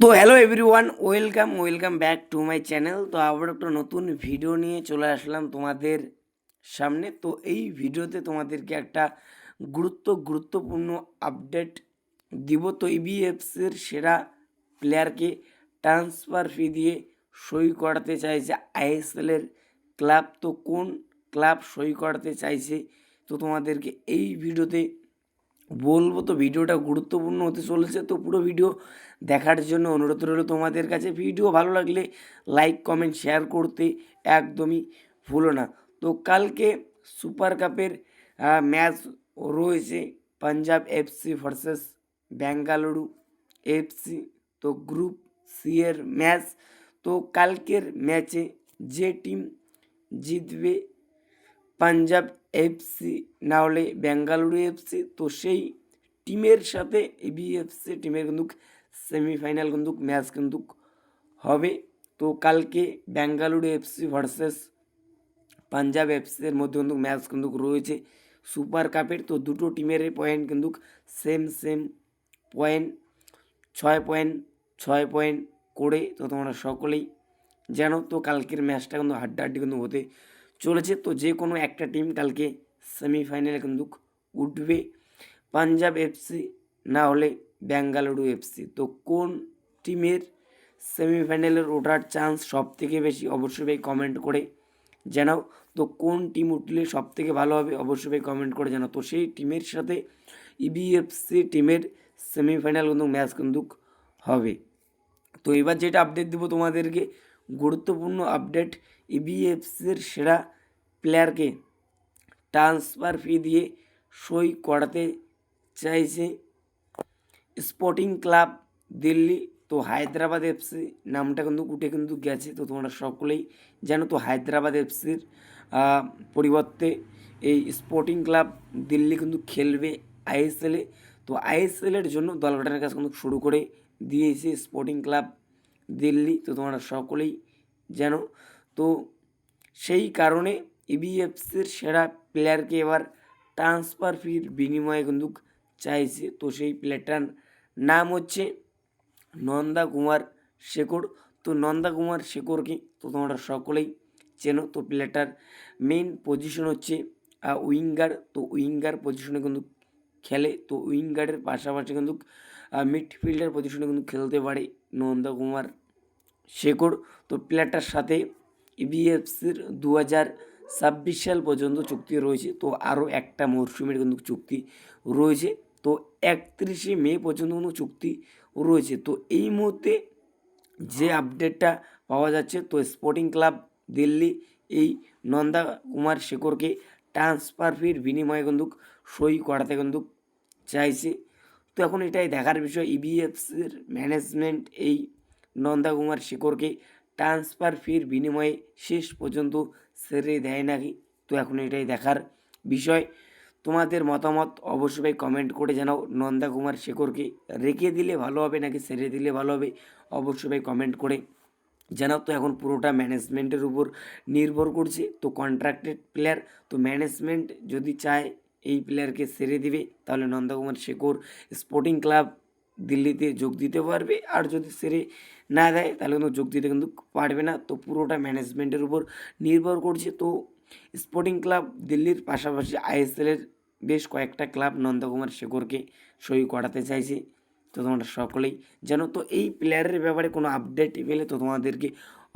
তো hello everyone welcome welcome back to my channel তো আবার একটা নতুন ভিডিও নিয়ে চলে আসলাম তোমাদের সামনে। তো এই ভিডিওতে তোমাদেরকে একটা গুরুত্ব, গুরুত্বপূর্ণ আপডেট দিব। তো ইবিএফসির সেরা প্লেয়ারকে ট্রান্সফার ফি দিয়ে সই করাতে চাইছে আইএসএলের ক্লাব তো কোন ক্লাব সই করাতে চাইছে? তো তোমাদেরকে এই ভিডিওতে বলব তো ভিডিওটা গুরুত্বপূর্ণ হতে চলেছে, তো পুরো ভিডিও দেখার জন্য অনুরোধ রইল তোমাদের কাছে। ভিডিও ভালো লাগলে লাইক কমেন্ট শেয়ার করতে একদমই ভুলো না। তো কালকে সুপার কাপের ম্যাচ রয়েছে Punjab FC versus Bengaluru FC তো গ্রুপ সি এর ম্যাচ তো কালকের ম্যাচে যে টিম জিতবে পাঞ্জাব এফসি না হলে বেঙ্গালুরু এফসি। তো সেই টিমের সাথে এবিএফসি টিমের কিন্তু সেমিফাইনাল কিন্তু ম্যাচ কিন্তু হবে। তো কালকে বেঙ্গালুরু এফসি ভার্সেস পাঞ্জাব এফসির মধ্যে কিন্তু ম্যাচ কিন্তু রয়েছে সুপার কাপের। তো দুটো টিমের পয়েন্ট কিন্তু সেম সেম পয়েন্ট, ছয় পয়েন্ট ছয় পয়েন্ট করে। তো তোমরা সকলেই জানো, তো কালকের ম্যাচটা কিন্তু হাড্ডাহাড্ডি কিন্তু হতে চলেছে। তো যে কোনো একটা টিম কালকে সেমিফাইনালে কিন্তু উঠবে। পাঞ্জাব এফসি না হলে বেঙ্গালুরু এফসি তো কোন টিমের সেমিফাইনালের ওঠার চান্স সব থেকে বেশি অবশ্যই ভাই কমেন্ট করে জানাও। তো কোন টিম উঠলে সব থেকে ভালো হবে অবশ্যই ভাই কমেন্ট করে জানাও। তো সেই টিমের সাথে ইবিএফসি টিমের সেমিফাইনাল কিন্তু ম্যাচ কিন্তু হবে। তো এবার যেটা আপডেট দেবো তোমাদেরকে গুরুত্বপূর্ণ আপডেট ইবিএফসির সেরা প্লেয়ারকে ট্রান্সফার ফি দিয়ে সই করাতে চাইছে স্পোর্টিং ক্লাব দিল্লি। তো হায়দ্রাবাদ এফসি নামটা কিন্তু উঠে কিন্তু গেছে। তো তোমরা সকলেই জানো, তো হায়দ্রাবাদ এফসির পরিবর্তে এই স্পোর্টিং ক্লাব দিল্লি কিন্তু খেলবে আইএসএলে। তো আইএসএলের জন্য দল গঠনের কাজ কিন্তু শুরু করে দিয়েছে স্পোর্টিং ক্লাব দিল্লি, তো তোমরা সকলেই জানো। তো সেই কারণে ইবিএফসির সেরা প্লেয়ারকে এবার ট্রান্সফার ফির বিনিময়ে কিন্তু চাইছে। তো সেই প্লেয়ারটার নাম হচ্ছে নন্দা কুমার শেখর। তো নন্দা কুমার শেখরকে তো তোমরা সকলেই চেনো। তো প্লেয়ারটার মেইন পজিশন হচ্ছে উইঙ্গার। তো উইঙ্গার পজিশনে কিন্তু খেলে। তো উইঙ্গারের পাশাপাশি কিন্তু মিডফিল্ডার পজিশনে কিন্তু খেলতে পারে নন্দা কুমার শেখর। তো প্লেয়ারটার সাথে ইবিএফসির দু হাজার ছাব্বিশ সাল পর্যন্ত চুক্তি রয়েছে। তো আরও একটা মরশুমের কিন্তু চুক্তি রয়েছে। তো একত্রিশে মে পর্যন্ত কোনো চুক্তি রয়েছে। তো এই মুহূর্তে যে আপডেটটা পাওয়া যাচ্ছে, তো স্পোর্টিং ক্লাব দিল্লি এই নন্দা কুমার শেখরকে ট্রান্সফার ফির বিনিময়ে কিন্তু সই করাতে কিন্তু চাইছে। তো এখন এটাই দেখার বিষয়। ইবিএফসির ম্যানেজমেন্ট এই নন্দা কুমার শেখরকে ট্রান্সফার ফির বিনিময়ে শেষ পর্যন্ত সেরে দেয় নাকি? তো এখন এটাই দেখার বিষয়। তোমাদের মতামত অবশ্যই কমেন্ট করে জানাও। নন্দা কুমার শেখরকে রেখে দিলে ভালো হবে নাকি সেরে দিলে ভালো হবে? অবশ্যই কমেন্ট করে জানাও। তো এখন পুরোটা ম্যানেজমেন্টের উপর নির্ভর করছে। তো কন্ট্রাক্টেড প্লেয়ার তো ম্যানেজমেন্ট যদি চায় এই প্লেয়ারকে সেরে দিবে, তাহলে নন্দকুমার শেখর স্পোর্টিং ক্লাব দিল্লিতে যোগ দিতে পারবে। আর যদি সেরে না দেয়, তাহলে কিন্তু যোগ দিতে কিন্তু পারবে না। তো পুরোটা ম্যানেজমেন্টের উপর নির্ভর করছে। তো স্পোর্টিং ক্লাব দিল্লির পাশাপাশি আইএসএলের বেশ কয়েকটা ক্লাব নন্দকুমার শেখরকে সই করাতে চাইছে। তো তোমরা সকলেই জানো। তো এই প্লেয়ারের ব্যাপারে কোনো আপডেট পেলে তো তোমাদেরকে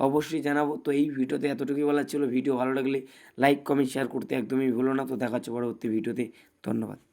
অবশ্যই জানাব। তো এই ভিডিওতে এতটুকুই বলার ছিল। ভিডিও ভালো লাগলে লাইক, কমেন্ট শেয়ার করতে একদমই ভুলো না। তো দেখা হচ্ছে পরবর্তী ভিডিওতে। ধন্যবাদ।